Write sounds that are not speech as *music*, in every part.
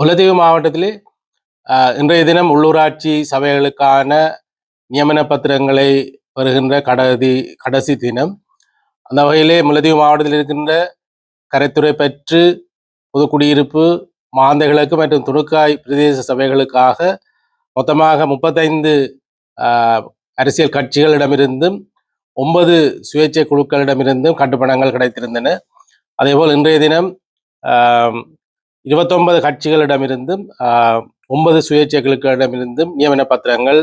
முல்லைத்தீவு மாவட்டத்திலே இன்றைய தினம் உள்ளூராட்சி சபைகளுக்கான நியமன பத்திரங்களை பெறுகின்ற கடதி கடைசி தினம். அந்த வகையிலே முல்லைத்தீவு மாவட்டத்தில் இருக்கின்ற கரைத்துறை பற்று புதுக்குடியிருப்பு மாந்தைகளுக்கு மற்றும் துணுக்காய் பிரதேச சபைகளுக்காக மொத்தமாக முப்பத்தைந்து அரசியல் கட்சிகளிடமிருந்தும் ஒன்பது சுயேட்சை குழுக்களிடமிருந்தும் கட்டுப்பணங்கள் கிடைத்திருந்தன. அதேபோல் இன்றைய தினம் இருபத்தொன்பது கட்சிகளிடமிருந்தும் ஒன்பது சுயேட்சைகளுக்களிடமிருந்தும் நியமன பத்திரங்கள்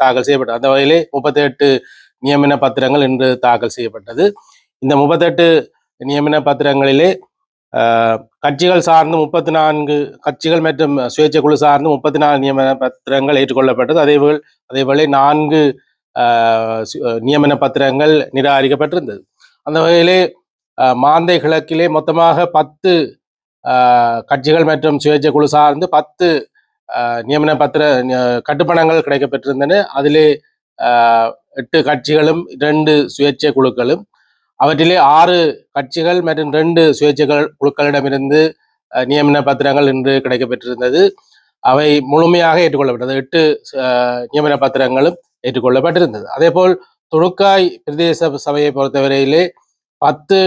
தாக்கல் செய்யப்பட்டது. அந்த வகையிலே முப்பத்தி எட்டு நியமன பத்திரங்கள் இன்று தாக்கல் செய்யப்பட்டது. இந்த முப்பத்தெட்டு நியமன பத்திரங்களிலே கட்சிகள் சார்ந்து முப்பத்தி நான்கு கட்சிகள் மற்றும் சுயேட்சை குழு சார்ந்து முப்பத்தி நாலு நியமன பத்திரங்கள் ஏற்றுக்கொள்ளப்பட்டது. அதேபோல் அதேபோல நான்கு நியமன பத்திரங்கள் நிராகரிக்கப்பட்டிருந்தது. அந்த வகையிலே மாந்தை கிழக்கிலே மொத்தமாக பத்து கட்சிகள் மற்றும் சுயேட்சை குழு சார்ந்து பத்து நியமன பத்திர கட்டுப்பணங்கள் கிடைக்கப்பெற்றிருந்தன. அதிலே எட்டு கட்சிகளும் இரண்டு சுயேட்சை குழுக்களும். அவற்றிலே ஆறு கட்சிகள் மற்றும் ரெண்டு சுயேட்சை குழுக்களிடமிருந்து நியமன பத்திரங்கள் இன்று கிடைக்கப்பெற்றிருந்தது. அவை முழுமையாக ஏற்றுக்கொள்ளப்பட்டது. எட்டு நியமன பத்திரங்களும் ஏற்றுக்கொள்ளப்பட்டிருந்தது. அதேபோல் துணுக்காய் பிரதேச சபையை பொறுத்தவரையிலே பத்து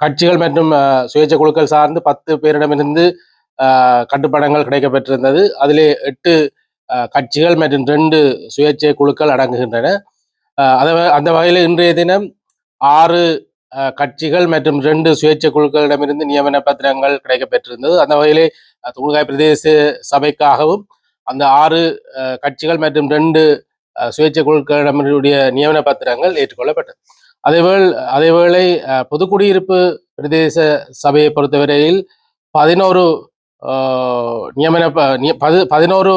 கட்சிகள் மற்றும் சுயேட்சை குழுக்கள் சார்ந்து பத்து பேரிடமிருந்து அஹ், கிடைக்கப்பெற்றிருந்தது. அதிலே எட்டு அஹ், கட்சிகள் மற்றும் ரெண்டு சுயேட்சை குழுக்கள் அடங்குகின்றன. அதை அந்த வகையில் இன்றைய தினம் ஆறு கட்சிகள் மற்றும் ரெண்டு சுயேட்சை குழுக்களிடமிருந்து நியமன பத்திரங்கள் கிடைக்கப்பெற்றிருந்தது. அந்த வகையிலே அஹ், பிரதேச சபைக்காகவும் அந்த ஆறு அஹ், கட்சிகள் மற்றும் ரெண்டு சுயேட்சை குழுக்களிடமுடைய நியமன பத்திரங்கள் ஏற்றுக்கொள்ளப்பட்டது. அதேவேள் அதேவேளை அஹ், பொதுக்குடியிருப்பு பிரதேச சபையை பொறுத்தவரையில் பதினோரு நியமன ப- நிய- பதினோரு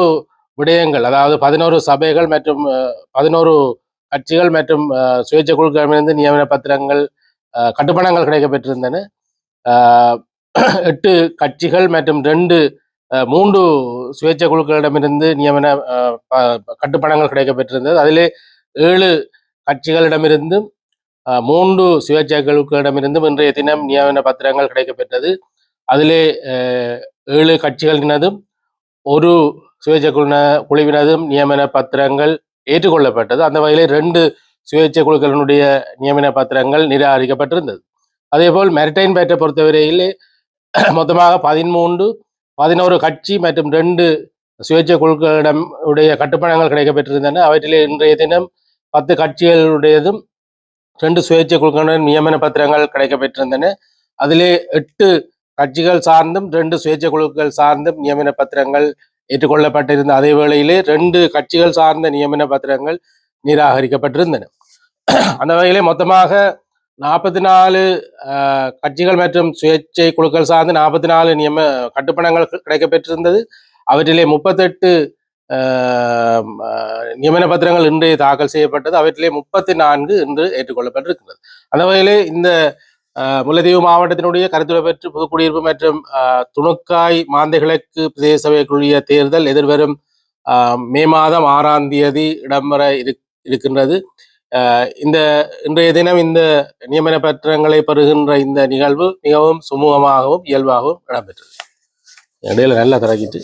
விடயங்கள் அதாவது பதினோரு சபைகள் மற்றும் பதினோரு கட்சிகள் மற்றும் சுயேட்சை குழுக்களிடமிருந்து நியமன பத்திரங்கள் கட்டுப்பணங்கள் கிடைக்கப்பெற்றிருந்தன. எட்டு கட்சிகள் மற்றும் ரெண்டு மூன்று சுயேட்சை குழுக்களிடமிருந்து நியமன கட்டுப்பணங்கள் கிடைக்கப்பெற்றிருந்தது. அதிலே ஏழு கட்சிகளிடமிருந்தும் மூன்று சுயேட்சை குழுக்களிடமிருந்தும் இன்றைய தினம் நியமன பத்திரங்கள் கிடைக்கப்பெற்றது. அதிலே ஏழு கட்சிகளினதும் ஒரு சுயேட்சை குழு குழுவினதும் நியமன பத்திரங்கள் ஏற்றுக்கொள்ளப்பட்டது. அந்த வகையிலே ரெண்டு சுயேட்சை குழுக்களினுடைய நியமன பத்திரங்கள் நிராகரிக்கப்பட்டிருந்தது. அதேபோல் மெரிடைன் பேட்டை பொறுத்தவரையிலே *clears throat* மொத்தமாக பதிமூன்று பதினோரு கட்சி மற்றும் ரெண்டு சுயேட்சை குழுக்களிடம் உடைய கட்டுப்பணங்கள் கிடைக்கப்பெற்றிருந்தன. அவற்றிலே இன்றைய தினம் பத்து கட்சிகளுடையதும் ரெண்டு சுயேட்சை குழுக்களுடன் நியமன பத்திரங்கள் கிடைக்கப்பெற்றிருந்தன. அதிலே எட்டு கட்சிகள் சார்ந்தும் ரெண்டு சுயேட்சை குழுக்கள் சார்ந்தும் நியமன பத்திரங்கள் ஏற்றுக்கொள்ளப்பட்டிருந்த அதே வேளையிலே ரெண்டு கட்சிகள் சார்ந்த நியமன பத்திரங்கள் நிராகரிக்கப்பட்டிருந்தன. அந்த வகையிலே மொத்தமாக நாற்பத்தி நாலு கட்சிகள் மற்றும் சுயேட்சை குழுக்கள் சார்ந்து நாற்பத்தி நாலு நியம கட்டுப்பணங்கள் கிடைக்கப்பெற்றிருந்தது. அவற்றிலே முப்பத்தெட்டு ஆஹ், நியமன பத்திரங்கள் இன்று தாக்கல் செய்யப்பட்டது. அவற்றிலே முப்பத்தி நான்கு இன்று ஏற்றுக்கொள்ளப்பட்டிருக்கிறது. அந்த வகையிலே இந்த ஆஹ், முல்லைத்தீவு மாவட்டத்தினுடைய கருத்துரை பெற்று புதுக்குடியிருப்பு மற்றும் துணுக்காய் மாந்தை பிரதேச சபைக்குரிய தேர்தல் எதிர்வரும் ஆஹ், மே மாதம் ஆறாம் தேதி இடம்பெற இருக்கின்றது. ஆஹ், இந்த இன்றைய தினம் இந்த நியமன பத்திரங்களை பெறுகின்ற இந்த நிகழ்வு மிகவும் சுமூகமாகவும் இயல்பாகவும் இடம்பெற்றது. இடையில நல்லா தொடங்கிட்டு